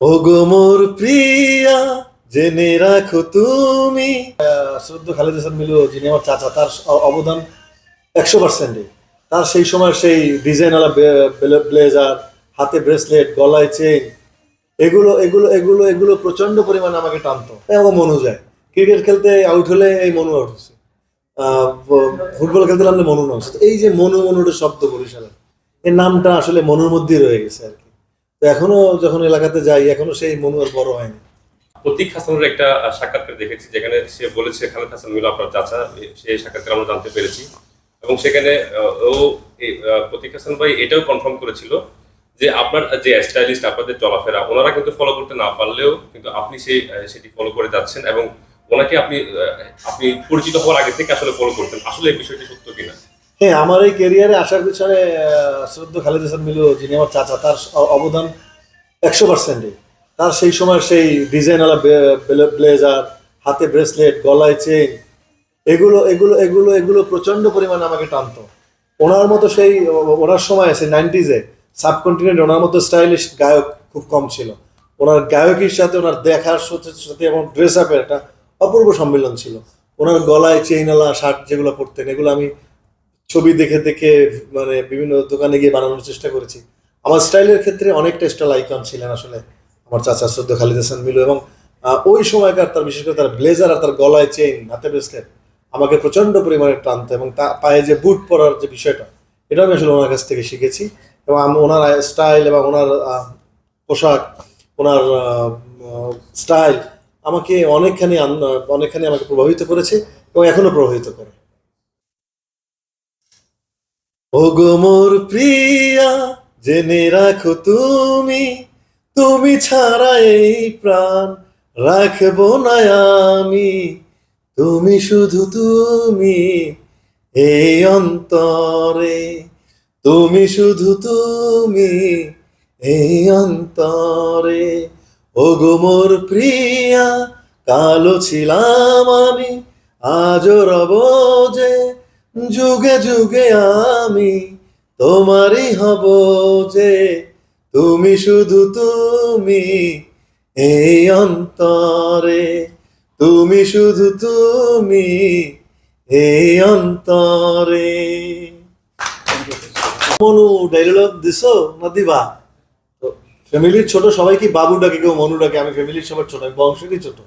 ওগো মোর প্রিয়া, জেনে রাখো তুমি। শ্রদ্ধ খালেদ হাসান মিলু, যিনি আমার চাচা, তার অবদান একশো পার্সেন্টে তার সেই সময় সেই ডিজাইনওয়ালা ব্লেজার, হাতে ব্রেসলেট, গলায় চেন এগুলো এগুলো এগুলো এগুলো প্রচণ্ড পরিমাণে আমাকে টানতো। এবং মনু যায়। ক্রিকেট খেলতে আউট হলে এই মনু আউট হচ্ছে ফুটবল খেলতে নামলে মনু না এই যে মনু মনুর শব্দ বরিশালে এই নামটা আসলে মনুর মধ্যেই রয়ে গেছে আর কি। এখনও যখন এলাকাতে যাই, এখনও সেই মনু আর বড় হয়নি। প্রতীক হাসানের একটা সাক্ষাৎকার দেখেছি, যেখানে সে বলেছে, খালেদ হাসান মিলু, আপনার চাচা সেই সাক্ষাৎকার আমরা জানতে পেরেছি। এবং সেখানে, ও প্রতীক হাসান ভাই এটাও কনফার্ম করেছিল যে আপনার যে স্টাইলিস্ট আপনাদের চলাফেরা, ওনারা কিন্তু ফলো করতে না পারলেও কিন্তু আপনি সেই সেটি ফলো করে যাচ্ছেন এবং ওনাকে আপনি আপনি পরিচিত হওয়ার আগে থেকে আসলে ফলো করতেন। আসলে এই বিষয়টি সত্য কিনা? হ্যাঁ আমার এই ক্যারিয়ারে আসার পিছনে শ্রদ্ধ খালেদ হাসান মিলু যিনি আমার চাচা, তার অবদান একশো পার্সেন্টে তার সেই সময় সেই ডিজাইনওয়ালা ব্লেজার, হাতে ব্রেসলেট, গলায় চেন এগুলো এগুলো এগুলো এগুলো প্রচণ্ড পরিমাণে আমাকে টানতো। ওনার মতো সেই ওনার সময়, সেই নাইনটিজে সাবকন্টিনেন্ট ওনার মতো স্টাইলিশ গায়ক খুব কম ছিল। ওনার গায়কের সাথে, ওনার দেখার সাথে সাথে এবং ড্রেস আপের একটা অপূর্ব সম্মেলন ছিল। ওনার গলায় চেইনওয়ালা, শার্ট যেগুলো পরতেন, এগুলো আমি ছবি দেখে দেখে মানে বিভিন্ন দোকানে গিয়ে বানানোর চেষ্টা করেছি। আমার স্টাইলের ক্ষেত্রে অনেকটা স্টাইল আইকন ছিলেন আসলে আমার চাচা শ্রদ্ধ খালিদ হাসান মিলু এবং ওই সময়কার তার, বিশেষ করে তার ব্লেজার আর তার গলায় চেইন হাতে ব্রেসলেট আমাকে প্রচণ্ড পরিমাণে টানতো এবং তা, পায়ে যে বুট পরার যে বিষয়টা, এটা আমি আসলে ওনার কাছ থেকে শিখেছি এবং আমি ওনার স্টাইল এবং ওনার পোশাক, ওনার স্টাইল আমাকে অনেকখানি অনেকখানি আমাকে প্রভাবিত করেছে এবং এখনও প্রভাবিত করে। ওগো মোর প্রিয়া, জেনে রাখো তুমি তুমি ছাড়া এই প্রাণ রাখব না আমি। তুমি শুধু তুমি এই অন্তরে, তুমি শুধু তুমি এই অন্তরে। ওগো মোর প্রিয়া, কালো ছিলাম আমি, আজও রব যে যুগে যুগে আমি তোমারই হব যে তুমি শুধু তুমি এই অন্তরে। তুমি শুধু তুমি এই অন্তরে। মনু ডায়লগ দিছো? না দিবা? তো ফ্যামিলির ছোট সবাই কি বাবু ডাকে, কেউ মনু ডাকে? আমি ফ্যামিলির সবার ছোট, আমি বংশেরই ছোট।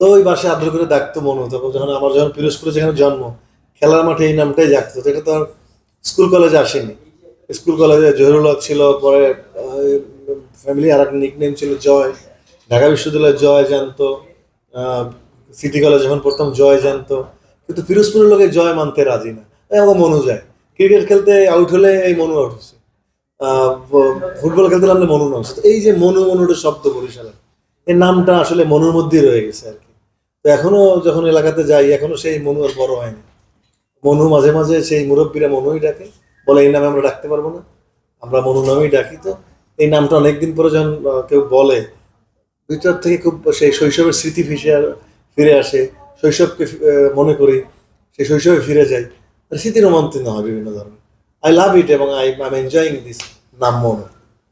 তো ওই বাসে আদর করে ডাকতো মনু। তখন যখন আমার যখন পিরোজপুরে যেখানে জন্ম খেলার মাঠে এই নামটাই ডাকতো তো এটা তো স্কুল কলেজে আসেনি। স্কুল কলেজে জহিরুল হক ছিল, পরে ফ্যামিলি আর একটা নিকনেম ছিল জয়। ঢাকা বিশ্ববিদ্যালয়ে জয় জানতো সিটি কলেজ যখন পড়তাম জয় জানতো। কিন্তু পিরোজপুরের লোকে জয় মানতে রাজি না। আমার মনু যায়। ক্রিকেট খেলতে আউট হলে এই মনু আউট হচ্ছে ফুটবল খেলতে নামলে মনু না হচ্ছে। তো এই যে মনু মনুর শব্দ বরিশালের এই নামটা আসলে মনুর মধ্যেই রয়ে গেছে আর কি। তো এখনও যখন এলাকাতে যাই, এখনও সেই মনু আর বড় হয়নি। মনু মাঝে মাঝে সেই মুরব্বীরা মনুই ডাকে। বলে, এই নামে আমরা ডাকতে পারব না। আমরা মনু নামেই ডাকি। তো এই নামটা অনেকদিন পরে যখন কেউ বলে, ভিতর থেকে খুব সেই শৈশবের স্মৃতি ফিসে ফিরে আসে। শৈশবকে মনে করি সেই শৈশবে ফিরে যাই। স্মৃতি রোমান্তিক হয় বিভিন্ন ধরনের। আই লাভ ইট এবং I I am enjoying this নাম মনু।